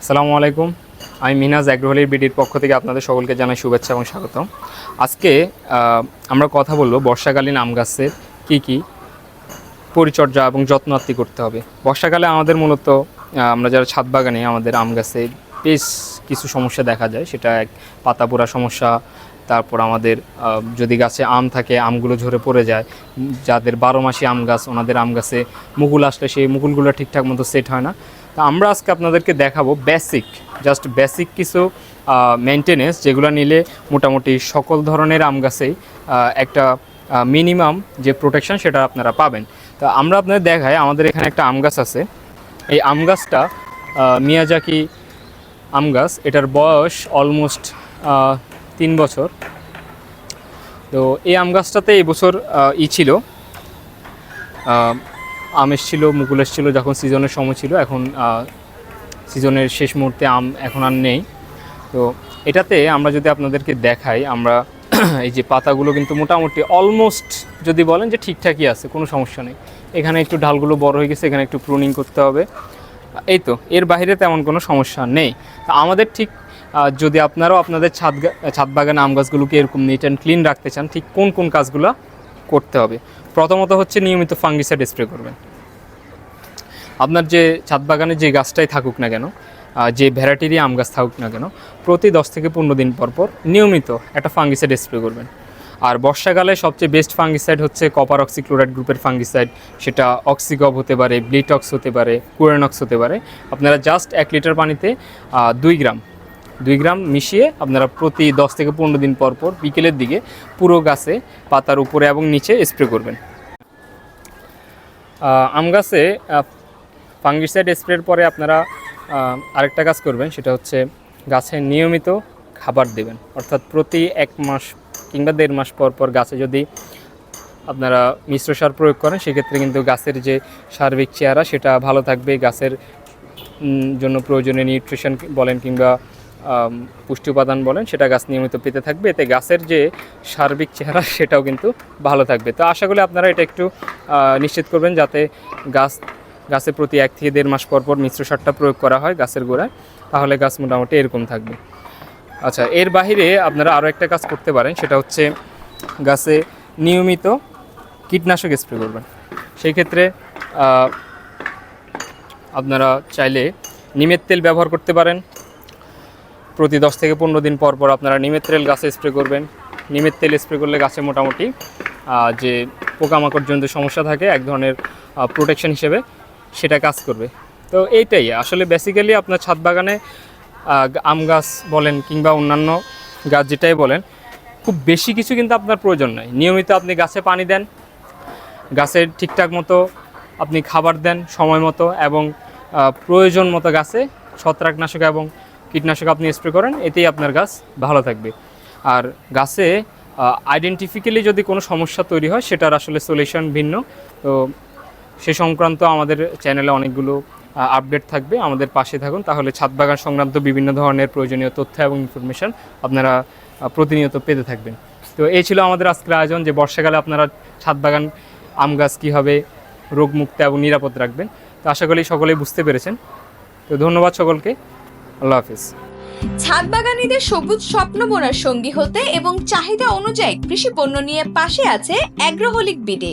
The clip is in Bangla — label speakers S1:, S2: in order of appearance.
S1: আসসালামু আলাইকুম। আমি মিনাজ অ্যাগ্রোহলির বিডির পক্ষ থেকে আপনাদের সকলকে জানাই শুভেচ্ছা এবং স্বাগতম। আজকে আমরা কথা বলব বর্ষাকালীন আম গাছের কী কী পরিচর্যা এবং যত্নার্থী করতে হবে। বর্ষাকালে আমাদের মূলত আমরা যারা ছাদ বাগানে আমাদের আম গাছে বেশ কিছু সমস্যা দেখা যায়। সেটা এক পাতা পোড়া সমস্যা, তারপর আমাদের যদি গাছে আম থাকে, আমগুলো ঝরে পড়ে যায়। যাদের বারো মাসি আম গাছ, ওনাদের আম গাছে মুকুল আসলে সেই মুকুলগুলো ঠিকঠাক মতো সেট হয় না। তো আমরা আজকে আপনাদেরকে দেখাবো বেসিক জাস্ট বেসিক কিছু মেনটেনেন্স যেগুলো নিলে মোটামুটি সকল ধরনের আম গাছেই একটা মিনিমাম যে প্রোটেকশন সেটা আপনারা পাবেন। তা আমরা আপনাদের দেখাই, আমাদের এখানে একটা আম গাছ আছে। এই আম গাছটা মিয়াজাকি আম গাছ, এটার বয়স অলমোস্ট তিন বছর। তো এই আম গাছটাতে এই বছর ই ছিল। আম এসছিল, মুকুল এসছিল যখন সিজনের সময় ছিল, এখন সিজনের শেষ মুহূর্তে আম এখন আর নেই। তো এটাতে আমরা যদি আপনাদেরকে দেখাই, আমরা এই যে পাতাগুলো কিন্তু মোটামুটি অলমোস্ট যদি বলেন যে ঠিকঠাকই আছে, কোনো সমস্যা নেই। এখানে একটু ঢালগুলো বড় হয়ে গেছে, এখানে একটু প্রুনিং করতে হবে। এই তো, এর বাইরে তেমন কোনো সমস্যা নেই। তা আমাদের ঠিক যদি আপনারাও আপনাদের ছাদ ছাদ বাগানে আম গাছগুলোকে এরকম নিট অ্যান্ড ক্লিন রাখতে চান, ঠিক কোন কোন কাজগুলো করতে হবে। প্রথমত হচ্ছে নিয়মিত ফাঙ্গিসাইড স্প্রে করবেন। আপনার যে ছাদ বাগানে যে গাছটাই থাকুক না কেন যে ভ্যারাইটিরই আম গাছ থাকুক না কেন, প্রতি দশ থেকে পনেরো দিন পর পর নিয়মিত একটা ফাঙ্গিসাইড স্প্রে করবেন। আর বর্ষাকালে সবচেয়ে বেস্ট ফাঙ্গিসাইড হচ্ছে কপার অক্সিক্লোরাইড গ্রুপের ফাঙ্গিসাইড, সেটা অক্সিগব হতে পারে ব্লিটক্স হতে পারে কুরেনক্স হতে পারে। আপনারা জাস্ট এক লিটার পানিতে দুই গ্রাম দুই গ্রাম মিশিয়ে আপনারা প্রতি দশ থেকে পনেরো দিন পর পর বিকেলের দিকে পুরো গাছে পাতার উপরে এবং নিচে স্প্রে করবেন। আম গাছে ফাঙ্গিসাইড স্প্রের পরে আপনারা আরেকটা কাজ করবেন, সেটা হচ্ছে গাছে নিয়মিত খাবার দেবেন। অর্থাৎ প্রতি এক মাস কিংবা দেড় মাস পর পর গাছে যদি আপনারা মিশ্র সার প্রয়োগ করেন, সেক্ষেত্রে কিন্তু গাছের যে সার্বিক চেহারা, সেটা ভালো থাকবে। গাছের জন্য প্রয়োজনীয় নিউট্রিশন বলেন কিংবা পুষ্টি উপাদান বলেন, সেটা গাছ নিয়মিত পেতে থাকবে। এতে গাছের যে সার্বিক চেহারা, সেটাও কিন্তু ভালো থাকবে। তো আশা করি আপনারা এটা একটু নিশ্চিত করবেন যাতে গাছ, গাছের প্রতি এক থেকে দেড় মাস পর পর মিশ্র সারটা প্রয়োগ করা হয় গাছের গোড়ায়, তাহলে গাছ মোটামুটি এরকম থাকবে। আচ্ছা এর বাইরে আপনারা আরও একটা কাজ করতে পারেন, সেটা হচ্ছে গাছে নিয়মিত কীটনাশক স্প্রে করবেন। সেই ক্ষেত্রে আপনারা চাইলে নিমের তেল ব্যবহার করতে পারেন প্রতি দশ থেকে পনেরো দিন পর পর আপনারা নিমের তেল গাছে স্প্রে করবেন। নিমের তেল স্প্রে করলে গাছে মোটামুটি যে পোকামাকড় জনিত সমস্যা থাকে, এক ধরনের প্রোটেকশন হিসেবে সেটা কাজ করবে। তো এইটাই, আসলে বেসিক্যালি আপনার ছাদ বাগানে আম গাছ বলেন কিংবা অন্যান্য গাছ যেটাই বলেন, খুব বেশি কিছু কিন্তু আপনার প্রয়োজন নয় নিয়মিত আপনি গাছে পানি দেন, গাছের ঠিকঠাক মতো আপনি খাবার দেন সময় মতো এবং প্রয়োজন মতো গাছে ছত্রাকনাশক এবং কীটনাশক আপনি স্প্রে করেন, এতেই আপনার গাছ ভালো থাকবে। আর গাছে আইডেন্টিফিক্যালি যদি কোনো সমস্যা তৈরি হয়, সেটার আসলে সলিউশন ভিন্ন। তো সে সংক্রান্ত আমাদের চ্যানেলে অনেকগুলো আপডেট থাকবে। আমাদের পাশে থাকুন, তাহলে ছাদ বাগান সংক্রান্ত বিভিন্ন ধরনের প্রয়োজনীয় তথ্য এবং ইনফরমেশন আপনারা প্রতিনিয়ত পেতে থাকবেন। তো এই ছিল আমাদের আজকের আয়োজন, যে বর্ষাকালে আপনারা ছাদ বাগান, আম গাছ কীভাবে রোগমুক্ত এবং নিরাপদ রাখবেন। তো আশা করি সকলেই বুঝতে পেরেছেন। তো ধন্যবাদ সকলকে। আল্লাহ হাফিজ।
S2: ছাদ বাগানীদের সবুজ স্বপ্ন বোনার সঙ্গী হতে এবং চাহিদা অনুযায়ী কৃষি পণ্য নিয়ে পাশে আছে অ্যাগ্রোহলিক বিডি।